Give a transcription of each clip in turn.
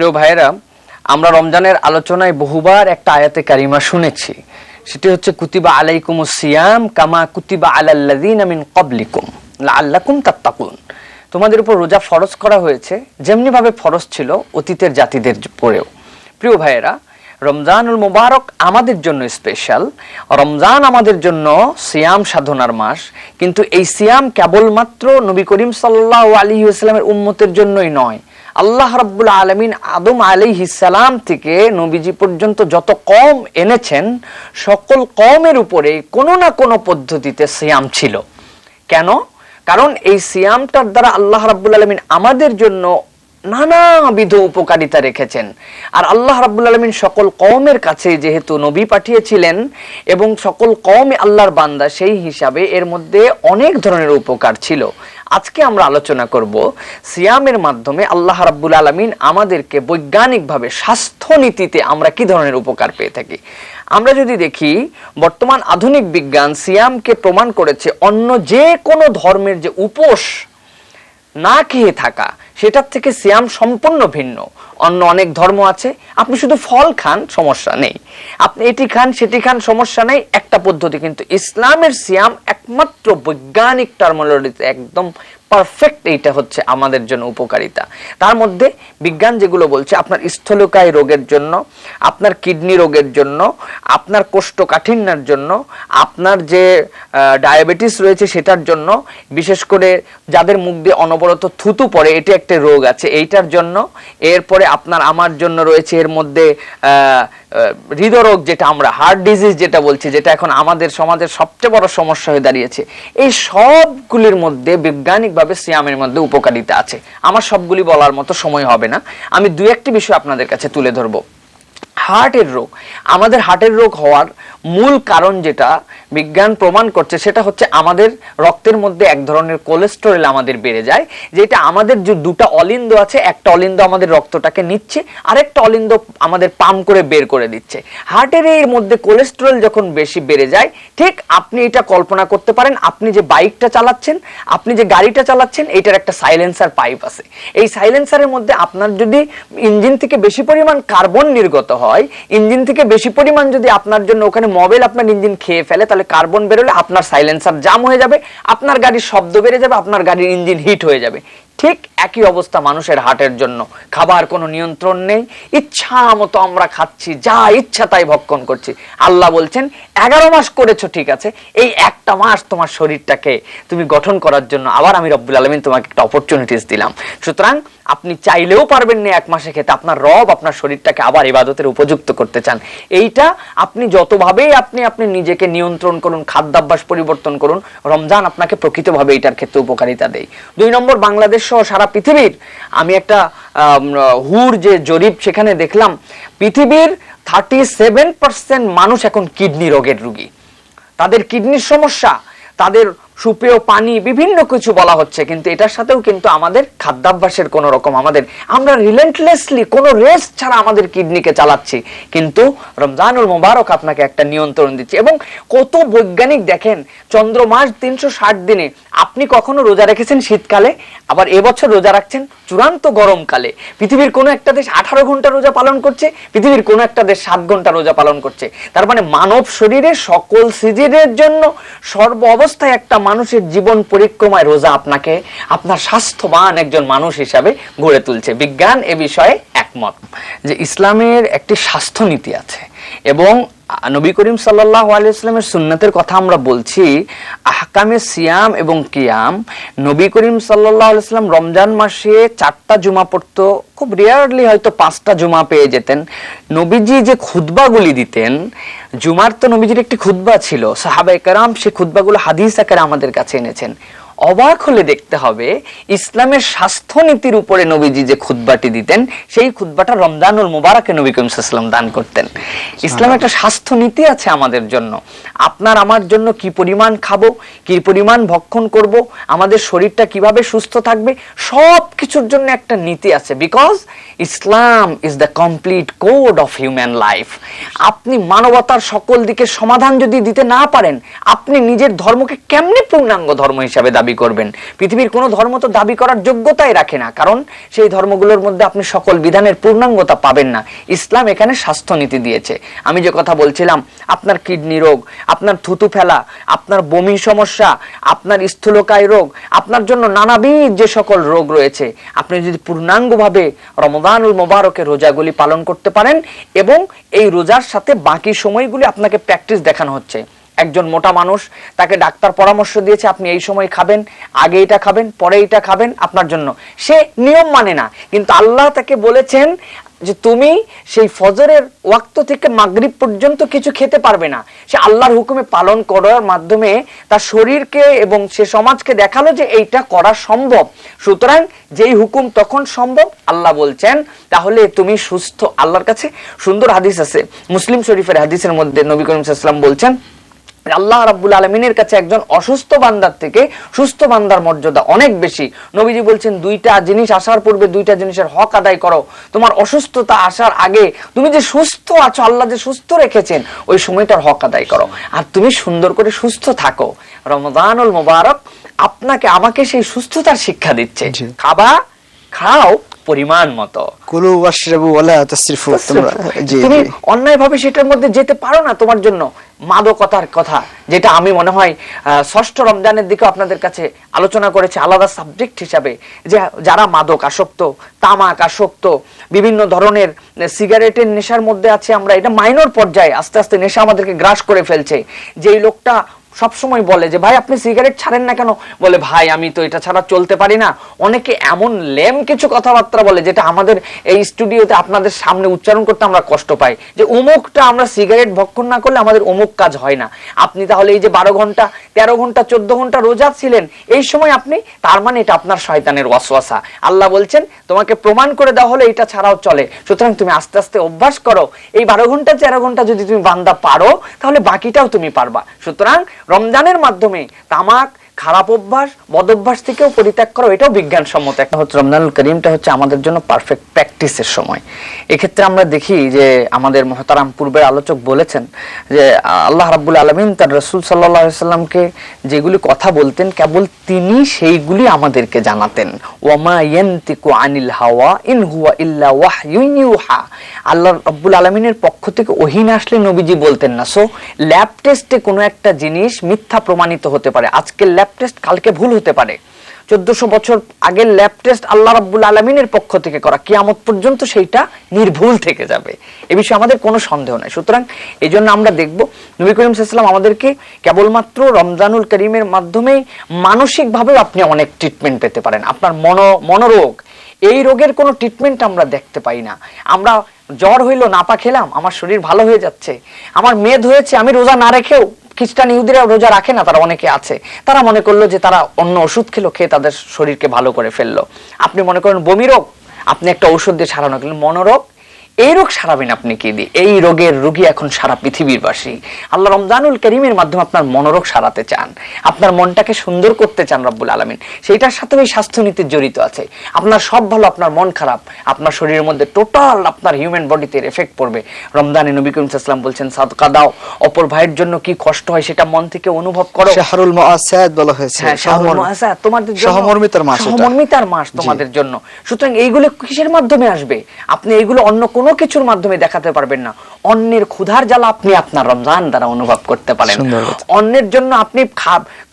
প্রিয় ভাইয়েরা, আমরা রমজানের আলোচনায় বহুবার একটা আয়াতে কারিমা শুনেছি। সেটি হচ্ছে, কুতিবা আলাইকুম সিয়াম কামা কুতিবা আলাল্লাযিনা মিন ক্বাবলিকুম লাআল্লাকুম তাত্তাকুন। তোমাদের উপর রোজা ফরজ করা হয়েছে যেমনি ভাবে ফরজ ছিল অতীতের জাতিদের উপরেও। প্রিয় ভাইয়েরা, রমজানুল মুবারক আমাদের জন্য স্পেশাল। রমজান আমাদের জন্য সিয়াম সাধনার মাস। কিন্তু এই সিয়াম কেবলমাত্র নবী করিম সাল্লাহ আলী ইসলামের উম্মতের জন্যই নয়। আল্লাহ রাব্বুল আলমিন আদম আলাইহিসালাম থেকে নবীজি পর্যন্ত যত কম এনেছেন, সকল কমের উপরে কোনো না কোনো পদ্ধতিতে সিয়াম ছিল। কেন? কারণ এই সিয়ামটার দ্বারা আল্লাহ রাব্বুল আলমিন আমাদের জন্য নানাবিধ উপকারিতা রেখেছেন। আর আল্লাহ রাব্বুল আলমিন সকল কমের কাছে যেহেতু নবী পাঠিয়েছিলেন এবং সকল কওমে আল্লাহর বান্দা, সেই হিসাবে এর মধ্যে অনেক ধরনের উপকার ছিল। আজকে আমরা আলোচনা করব সিয়ামের মাধ্যমে আল্লাহ রাব্বুল আলমিন আমাদেরকে বৈজ্ঞানিকভাবে স্বাস্থ্যনীতিতে আমরা কি ধরনের উপকার পেয়ে থাকি। আমরা যদি দেখি, বর্তমান আধুনিক বিজ্ঞান সিয়ামকে প্রমাণ করেছে অন্য যে কোনো ধর্মের যে উপোস না খেয়ে থাকা সেটার থেকে সিয়াম সম্পূর্ণ ভিন্ন। অন্য অনেক ধর্ম আছে, আপনি শুধু ফল খান, সমস্যা নেই। আপনি এটি খান, সেটি খান, সমস্যা নেই। একটা পদ্ধতি কিন্তু ইসলামের সিয়াম একমাত্র বৈজ্ঞানিক টার্মোলজিতে একদম পারফেক্ট এইটা হচ্ছে আমাদের জন্য উপকারিতা। তার মধ্যে বিজ্ঞান যেগুলো বলছে, আপনার স্থলকায় রোগের জন্য, আপনার কিডনি রোগের জন্য, আপনার কোষ্ঠকাঠিন্যের জন্য, আপনার যে ডায়াবেটিস রয়েছে সেটার জন্য, বিশেষ করে যাদের মুখ দিয়ে অনবরত থুতু পড়ে, এটি একটা রোগ আছে, এইটার জন্য, এরপরে আপনার আমার জন্য রয়েছে, এর মধ্যে হৃদরোগ যেটা আমরা হার্ট ডিজিজ যেটা বলছি, যেটা এখন আমাদের সমাজের সবচেয়ে বড় সমস্যা হয়ে দাঁড়িয়েছে। এই সবগুলির মধ্যে বৈজ্ঞানিকভাবে সিয়ামের মধ্যে উপকারিতা আছে। আমার সবগুলি বলার মতো সময় হবে না। আমি দু একটি বিষয় আপনাদের কাছে তুলে ধরবো। হার্টের রোগ। আমাদের হার্টের রোগ হওয়ার মূল কারণ যেটা বিজ্ঞান প্রমাণ করছে, সেটা হচ্ছে আমাদের রক্তের মধ্যে এক ধরনের কোলেস্টেরল আমাদের বেড়ে যায়, যেটা আমাদের যে দুটো অলিন্দ আছে, একটা অলিন্দ আমাদের রক্তটাকে নিচ্ছে, আরেকটা অলিন্দ আমাদের পাম করে বের করে দিচ্ছে। হার্টের এর মধ্যে কোলেস্টেরল যখন বেশি বেড়ে যায়, ঠিক আপনি এটা কল্পনা করতে পারেন, আপনি যে বাইকটা চালাচ্ছেন, আপনি যে গাড়িটা চালাচ্ছেন এইটার একটা সাইলেন্সার পাইপ আছে। এই সাইলেন্সারের মধ্যে আপনার যদি ইঞ্জিন থেকে বেশি পরিমাণ কার্বন নির্গত হয় ইঞ্জিন থেকে বেশি পরিমাণ যদি আপনার জন্য ওখানে মোবাইল আপনার ইঞ্জিন খেয়ে ফেলে, তাহলে কার্বন বেরোলে আপনার সাইলেন্সার জাম হয়ে যাবে, আপনার গাড়ির শব্দ বেড়ে যাবে, আপনার গাড়ির ইঞ্জিন হিট হয়ে যাবে। ঠিক একই অবস্থা মানুষের হার্টের জন্য। খাবার কোনো নিয়ন্ত্রণ নেই। ইচ্ছা মতো আমরা খাচ্ছি, যা ইচ্ছা তাই ভক্ষণ করছি। আল্লাহ বলছেন, এগারো মাস করেছ, ঠিক আছে। এই একটা মাস তোমার শরীরটাকে তুমি গঠন করার জন্য আবার আমি রব্বুল আলমিন তোমাকে একটা অপরচুনিটিস দিলাম। সুতরাং আপনি চাইলেও পারবেন না এক মাসে খেতে। আপনার রব আপনার শরীরটাকে আবার ইবাদতের উপযুক্ত করতে চান। এইটা আপনি যতভাবেই আপনি আপনি নিজেকে নিয়ন্ত্রণ করুন, খাদ্যাভ্যাস পরিবর্তন করুন, রমজান আপনাকে প্রকৃতভাবে এইটার ক্ষেত্রে উপকারিতা দেয়। দুই নম্বর, বাংলাদেশ সহ সারা পৃথিবীর, আমি একটা হুর যে জরিপ সেখানে দেখলাম, পৃথিবীর থার্টি সেভেন পার্সেন্ট মানুষ এখন কিডনি রোগের রুগী। তাদের কিডনির সমস্যা, তাদের সুপেয় পানি, বিভিন্ন কিছু বলা হচ্ছে, কিন্তু এটার সাথেও কিন্তু আমাদের খাদ্যাভ্যাসের কোনো রকম, আমাদের, আমরা রিলেন্টলেসলি কোনো রেস্ট ছাড়া আমাদের কিডনিকে চালাচ্ছি, কিন্তু রমজানুল মোবারক আপনাকে একটা নিয়ন্ত্রণ দিচ্ছে, এবং কত বৈজ্ঞানিক দেখেন, চন্দ্র মাস তিনশো ষাট দিনে, আপনি কখনো রোজা রেখেছেন শীতকালে, আবার এবছর রোজা রাখছেন চূড়ান্ত গরমকালে, পৃথিবীর কোনো একটা দেশ আঠারো ঘণ্টা রোজা পালন করছে, পৃথিবীর কোনো একটা দেশ সাত ঘণ্টা রোজা পালন করছে, তার মানে মানব শরীরে সকল সিজনের জন্য সর্ব অবস্থায় একটা মানুষের জীবন পরিক্রমায় রোজা আপনাকে আপনার স্বাস্থ্যবান একজন মানুষ হিসাবে গড়ে তুলছে। বিজ্ঞান এ বিষয়ে একমত যে ইসলামের একটি স্বাস্থ্যনীতি আছে। এবং নবী করিম সাল্লাহ আলাইস্লামের সুন্নতের কথা আমরা বলছি, আহকামে সিয়াম এবং কিয়াম। নবী করিম সাল্লাহ আলাইস্লাম রমজান মাসে চারটা জুমা পড়তো, খুব রেয়ারলি হয়তো পাঁচটা জুমা পেয়ে যেতেন। নবীজি যে খুতবাগুলি দিতেন, জুমার তো নবীজির একটি খুতবা ছিল সাহাবা একরাম সে খুতবাগুলো হাদিস আকারে আমাদের কাছে এনেছেন। অবাক হলে দেখতে হবে, ইসলামের স্বাস্থ্যনীতির উপরে নবীজি যে খুতবাটি দিতেন, সেই খুতবাটা রমজানুল মুবারকে নবী করিম দান করতেন। ইসলামে একটা স্বাস্থ্যনীতি আছে আমাদের জন্য। আপনার আমার জন্য কি পরিমাণ খাব, কি পরিমাণ ভক্ষণ করব, আমাদের শরীরটা কীভাবে সুস্থ থাকবে সব কিছুর জন্য একটা নীতি আছে। Because Islam is the complete code of human life আপনি মানবতার সকল দিকে সমাধান যদি দিতে না পারেন, আপনি নিজের ধর্মকে কেমনে পূর্ণাঙ্গ ধর্ম হিসাবে দাবি দাবি করবেন। পৃথিবীর কোনো ধর্ম তো দাবি করার যোগ্যতাই রাখে না, কারণ সেই ধর্মগুলোর মধ্যে আপনি সকল বিধানের পূর্ণাঙ্গতা পাবেন না। ইসলাম এখানে স্বাস্থ্যনীতি দিয়েছে। আমি যে কথা বলছিলাম, আপনার কিডনি রোগ, আপনার থুতু ফেলা, আপনার বমি সমস্যা, আপনার স্থূলকায় রোগ, আপনার জন্য নানাবিধ যে সকল রোগ রয়েছে, আপনি যদি পূর্ণাঙ্গভাবে রমদানুল মোবারকের রোজাগুলি পালন করতে পারেন এবং এই রোজার সাথে বাকি সময়গুলি আপনাকে প্র্যাকটিস দেখানো হচ্ছে। একজন মোটা মানুষ, তাকে ডাক্তার পরামর্শ দিয়েছে, আপনি এই সময় খাবেন, আগে এটা খাবেন, পরে এটা খাবেন আপনার জন্য। সে নিয়ম মানে না, কিন্তু আল্লাহ তাকে বলেছেন যে তুমি সেই ফজরের ওয়াক্ত থেকে মাগরিব পর্যন্ত কিছু খেতে পারবে না। সে আল্লাহর হুকুমে পালন করার মাধ্যমে তার শরীরকে এবং সে সমাজকে দেখাল যে এইটা করা সম্ভব। সুতরাং যেই হুকুম তখন সম্ভব, আল্লাহ বলছেন, তাহলে তুমি সুস্থ আল্লাহর কাছে। সুন্দর হাদিস আছে, মুসলিম শরীফের হাদিসের মধ্যে নবী করিম সাল্লাম বলছেন আল্লাহ রাব্বুল আলমিনের কাছে একজন অসুস্থ বান্দার থেকে সুস্থ বান্দার মর্যাদা অনেক বেশি। নবীজি বলছেন দুইটা জিনিস আসার পূর্বে দুইটা জিনিসের হক আদায় করো। তোমার অসুস্থতা আসার আগে তুমি যে সুস্থ আছো আল্লাহ যে সুস্থ রেখেছেন ওই সময়টার হক আদায় করো। আর তুমি সুন্দর করে সুস্থ থাকো। রমদানুল মোবারক আপনাকে আমাকে সেই সুস্থতার শিক্ষা দিচ্ছে। খাবা খাও পরিমাণ মতো। কুলু ওয়াশরাবু ওয়ালা তাসরিফু তোমরা তুমি জি। অন্যায়ভাবে সেটার মধ্যে যেতে পারো না তোমার জন্য মাদকতার কথা যেটা আমি মনে হয় ষষ্ঠ রমজানের দিকে আপনাদের কাছে আলোচনা করেছে আলাদা সাবজেক্ট হিসাবে যে যারা মাদক আসক্ত তামাক আসক্ত বিভিন্ন ধরনের সিগারেটের নেশার মধ্যে আছে আমরা এটা মাইনর পর্যায়ে আস্তে আস্তে নেশা আমাদেরকে গ্রাস করে ফেলছে। যেই লোকটা সবসময় বলে যে, ভাই, আপনি সিগারেট ছাড়েন না কেন? বলে, ভাই, আমি তো এটা ছাড়া চলতে পারি না। অনেকে এমন লেম কিছু কথাবার্তা বলে, যেটা আমাদের এই স্টুডিওতে আপনাদের সামনে উচ্চারণ করতে আমরা কষ্ট পাই। যে, অমুকটা আমরা সিগারেট ভক্ষণ না করলে আমাদের অমুক কাজ হয় না। আপনি তাহলে এই যে বারো ঘণ্টা, তেরো ঘণ্টা, চোদ্দ ঘণ্টা রোজা ছিলেন, এই সময় আপনি, তার মানে এটা আপনার শয়তানের ওয়াসওয়াসা। আল্লাহ বলছেন, তোমাকে প্রমাণ করে দেওয়া হলে, এটা ছাড়াও চলে। সুতরাং তুমি আস্তে আস্তে অভ্যাস করো। এই বারো ঘণ্টা, তেরো ঘণ্টা যদি তুমি বান্দা পারো, তাহলে বাকিটাও তুমি পারবা। সুতরাং রমজানের মাধ্যমে তামাক খারাপ অভ্যাস বদ অভ্যাস থেকেও পরিত্যাগ করো, এটাও বিজ্ঞানসম্মত একটা। হচ্ছে রমজানুল করিমটা হচ্ছে আমাদের জন্য পারফেক্ট প্র্যাকটিসের সময়। এক্ষেত্রে আমরা দেখি যে আমাদের মহতারাম পূর্বের আলোচক বলেছেন যে, আল্লাহ রাব্বুল আলমিন তার রসুল সাল্লাহ সাল্লামকে যেগুলি কথা বলতেন, কেবল তিনি সেইগুলি আমাদেরকে জানাতেন। ওয়ামা ইয়ান্তিকু আনিল হাওয়া, ইন হুয়া ইল্লা ওয়াহয়ুন ইউহা। আল্লাহ রাব্বুল আলমিনের পক্ষ থেকে ওহিন আসলে নবীজি বলতেন না। সো ল্যাব টেস্টে কোনো একটা জিনিস মিথ্যা প্রমাণিত হতে পারে। আজকের ল্যাব টেস্ট কালকে ভুল হতে পারে। চোদ্দশো বছর আগের ল্যাব টেস্ট আল্লাহ রাব্বুল আলমিনের পক্ষ থেকে করা। কিয়ামত পর্যন্ত সেইটা নির্ভুল থেকে যাবে। এ বিষয়ে আমাদের কোনো সন্দেহ নাই। সুতরাং এই জন্য আমরা দেখব, নবী করিম সাল্লাম আমাদেরকে কেবলমাত্র রমজানুল করিমের মাধ্যমেই মানসিকভাবেও আপনি অনেক ট্রিটমেন্ট পেতে পারেন। আপনার মন, মনোরোগ, এই রোগের কোনো ট্রিটমেন্ট আমরা দেখতে পাই না। আমরা জ্বর হইল নাপা খেলাম, আমার শরীর ভালো হয়ে যাচ্ছে, আমার মেদ হয়েছে, আমি রোজা না রেখেও খ্রিস্টান ইহুদিরা রোজা রাখে না, তারা অনেকে আছে। তারা মনে করল যে তারা অন্য ওষুধ খেলো, খেয়ে তাদের শরীরকে ভালো করে ফেলল। আপনি মনে করেন বমি রোগ? আপনি একটা ঔষধ দিয়ে সারানো গেলেন, মনোরোগ? এই রোগ সারাবেন আপনি কি দিয়ে? এই রোগের রোগী এখন সারা পৃথিবীর বাসী আল্লাহ রমজানুল করিমের মাধ্যমে আপনার মনোরোগ সারাতে চান। আপনার মনটাকে সুন্দর করতে চান রব্বুল আলমিন। সেইটার সাথে ওই স্বাস্থ্যনীতির জড়িত আছে। আপনার সব ভালো আপনার মন খারাপ আপনার শরীরের মধ্যে টোটাল আপনার হিউম্যান বডিতে এফেক্ট পড়বে। রমজানে নবী করিম সাল্লাম বলছেন সাদকা দাও অপর ভাইয়ের জন্য কি কষ্ট হয় সেটা মন থেকে অনুভব করো। শাহরুল মুআসাদ বলা হয়েছে। হ্যাঁ, শাহরুল মুআসাদ তোমাদের জন্য সহমর্মিতার মাস সহমর্মিতার মাস তোমাদের জন্য। সুতরাং এইগুলো কিসের মাধ্যমে আসবে? আপনি এইগুলো অন্য কোনো কিছুর মাধ্যমে দেখাতে পারবেন না। অন্যের ক্ষুধার জ্বালা আপনি আপনার রমজান দ্বারা অনুভব করতে পারেন। অন্যের জন্য আপনি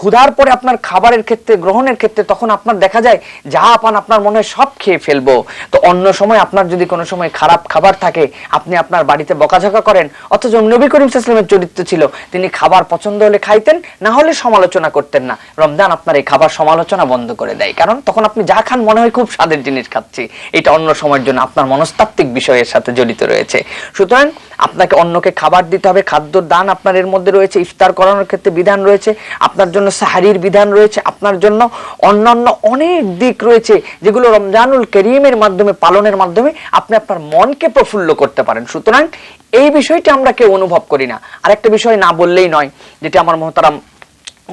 ক্ষুধার পরে আপনার খাবারের ক্ষেত্রে গ্রহণের ক্ষেত্রে তখন আপনার দেখা যায় যা পান আপনার মনে সব খেয়ে ফেলব। তো অন্য সময় আপনার যদি কোনো সময় খারাপ খাবার থাকে আপনি আপনার বাড়িতে বকাঝকা করেন অথচ নবী করিম সাল্লামের চরিত্র ছিল তিনি খাবার পছন্দ হলে খাইতেন না হলে সমালোচনা করতেন না। রমজান আপনার এই খাবার সমালোচনা বন্ধ করে দেয়। কারণ তখন আপনি যা খান মনে হয় খুব স্বাদের জিনিস খাচ্ছি। এটা অন্য সময়ের জন্য আপনার মনস্তাত্ত্বিক বিষয়ের সাথে জড়িত রয়েছে। সুতরাং আপনাকে অন্যকে খাবার দিতে হবে খাদ্য দান আপনার এর মধ্যে রয়েছে, ইফতার করানোর ক্ষেত্রে বিধান রয়েছে, আপনার জন্য সাহারির বিধান রয়েছে, আপনার জন্য অন্যান্য অনেক দিক রয়েছে যেগুলো রমজানুল করিমের মাধ্যমে, পালনের মাধ্যমে আপনি আপনার মনকে প্রফুল্ল করতে পারেন। সুতরাং এই বিষয়টি আমরা কেউ অনুভব করি না। আরেকটা বিষয় না বললেই নয়, যেটা আমার মহতারাম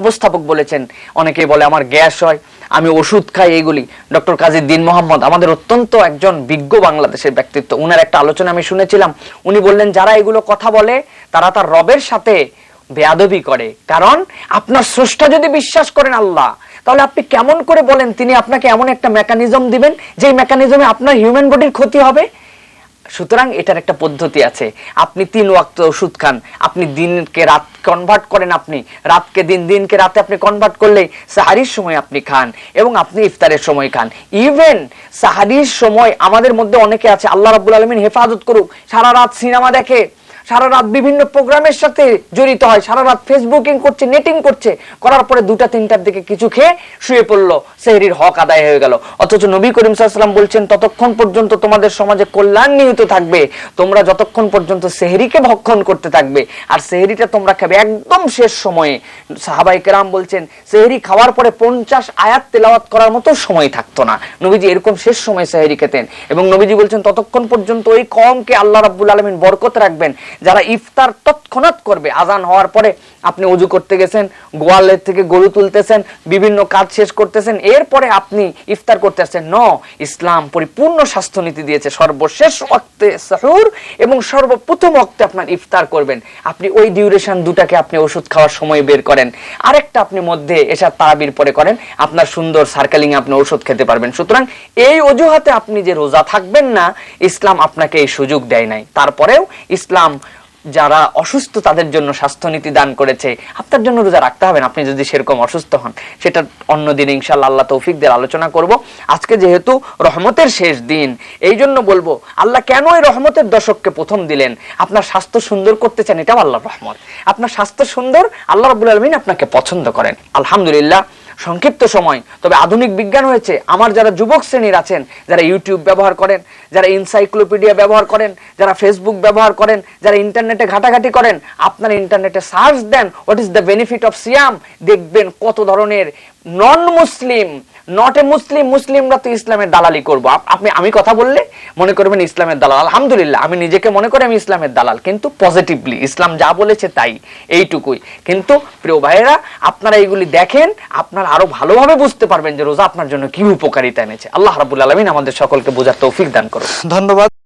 উপস্থাপক বলেছেন অনেকে বলে আমার গ্যাস হয়। আমি ওষুধ খাই এগুলি ডক্টর কাজী দিন মোহাম্মদ, আমাদের অত্যন্ত একজন বিজ্ঞ বাংলাদেশের ব্যক্তিত্ব। উনার একটা আলোচনা আমি শুনেছিলাম। উনি বললেন, যারা এগুলো কথা বলে, তারা তার রবের সাথে বেয়াদবি করে। কারণ আপনার স্রষ্টা যদি বিশ্বাস করেন আল্লাহ, তাহলে আপনি কেমন করে বলেন, তিনি আপনাকে এমন একটা মেকানিজম দিবেন, যেই মেকানিজমে আপনার হিউম্যান বডির ক্ষতি হবে? সুতরাং এটার একটা পদ্ধতি আছে। আপনি তিন ওয়াক্ত ওষুধ খান, আপনি দিনকে রাত কনভার্ট করেন আপনি। রাতকে দিন, দিনকে রাতে আপনি কনভার্ট করলে সাহারির সময় আপনি খান এবং আপনি ইফতারের সময় খান। ইভেন সাহারির সময় আমাদের মধ্যে অনেকে আছে, আল্লাহ রাবুল আলমিন হেফাজত করুক, সারা রাত সিনেমা দেখে। সারা রাত বিভিন্ন প্রোগ্রামের সাথে জড়িত হয়। সারা রাত ফেসবুকিং করছে নেটিং করছে। করার পরে দুটা, তিনটার দিকে কিছু খেয়ে শুয়ে পড়ল। সেহরির হক আদায় হয়ে গেল। অথচ নবী করিম সাল্লাম বলছেন, ততক্ষণ পর্যন্ত তোমাদের সমাজে কল্যাণ নিহিত থাকবে। তোমরা যতক্ষণ পর্যন্ত সেহরিকে ভক্ষণ করতে থাকবে। আর সেহরিটা তোমরা খাবে একদম শেষ সময়ে। সাহাবাই কেরাম বলছেন, সেহরি খাওয়ার পরে পঞ্চাশ আয়াত তেলাওয়াত করার মতো সময় থাকতো না। নবীজি এরকম শেষ সময় সেহরি খেতেন। এবং নবীজি বলছেন, ততক্ষণ পর্যন্ত ওই কমকে আল্লাহ রাব্বুল আলমিন বরকত রাখবেন। যারা ইফতার তৎক্ষণাৎ করবে আজান হওয়ার পরে আপনি অজু করতে গেছেন, গোয়ালের থেকে গরু তুলতেছেন, বিভিন্ন কাজ শেষ করতেছেন, এরপরে আপনি ইফতার করতে আসছেন। ন, ইসলাম পরিপূর্ণ স্বাস্থ্যনীতি দিয়েছে। সর্বশেষ ওয়াক্তে সাহুর এবং সর্বপ্রথম ওয়াক্তে আপনার ইফতার করবেন। আপনি ওই ডিউরেশন দুটাকে আপনি ওষুধ খাওয়ার সময় বের করেন। আরেকটা আপনি মধ্যে এসা তারাবির পরে করেন, আপনার সুন্দর সার্কেলিং আপনি ওষুধ খেতে পারবেন। সুতরাং এই অজুহাতে আপনি যে রোজা থাকবেন না, ইসলাম আপনাকে এই সুযোগ দেয় নাই। তারপরেও ইসলাম যারা অসুস্থ তাদের জন্য স্বাস্থ্যনীতি দান করেছে, আপনার জন্য রোজা রাখতে হবে না। আপনি যদি সেরকম অসুস্থ হন, সেটা অন্যদিন ইনশাল্লাহ আল্লাহ তৌফিকদের আলোচনা করব। আজকে যেহেতু রহমতের শেষ দিন, এই জন্য বলব, আল্লাহ কেন এই রহমতের দশককে প্রথম দিলেন? আপনার স্বাস্থ্য সুন্দর করতে চান, এটাও আল্লাহর রহমত। আপনার স্বাস্থ্য সুন্দর, আল্লাহ রাবুল আলমিন আপনাকে পছন্দ করেন। আলহামদুলিল্লাহ সংক্ষিপ্ত সময়। তবে আধুনিক বিজ্ঞান হয়েছে, আমার যারা যুবক শ্রেণির আছেন, যারা ইউটিউব ব্যবহার করেন, যারা ইনসাইক্লোপিডিয়া ব্যবহার করেন, যারা ফেসবুক ব্যবহার করেন, যারা ইন্টারনেটে ঘাটাঘাটি করেন, আপনারা ইন্টারনেটে search then what is the benefit of সিয়াম দেখবেন কত ধরনের নন মুসলিম নট এ মুসলিম মুসলিমরা তো ইসলামের দালালি করব। আপনি, আমি কথা বললে মনে করবেন ইসলামের দালাল। আলহামদুলিল্লাহ, আমি নিজেকে মনে করি আমি ইসলামের দালাল। কিন্তু পজিটিভলি ইসলাম যা বলেছে তাই, এইটুকুই। কিন্তু প্রিয় ভাইয়েরা, আপনারা এইগুলি দেখেন, আপনারা আরও ভালোভাবে বুঝতে পারবেন যে রোজা আপনার জন্য কি উপকারিতা এনেছে। আল্লাহ রাবুল আলমিন আমাদের সকলকে বোঝার তৌফিক দান করুন। ধন্যবাদ।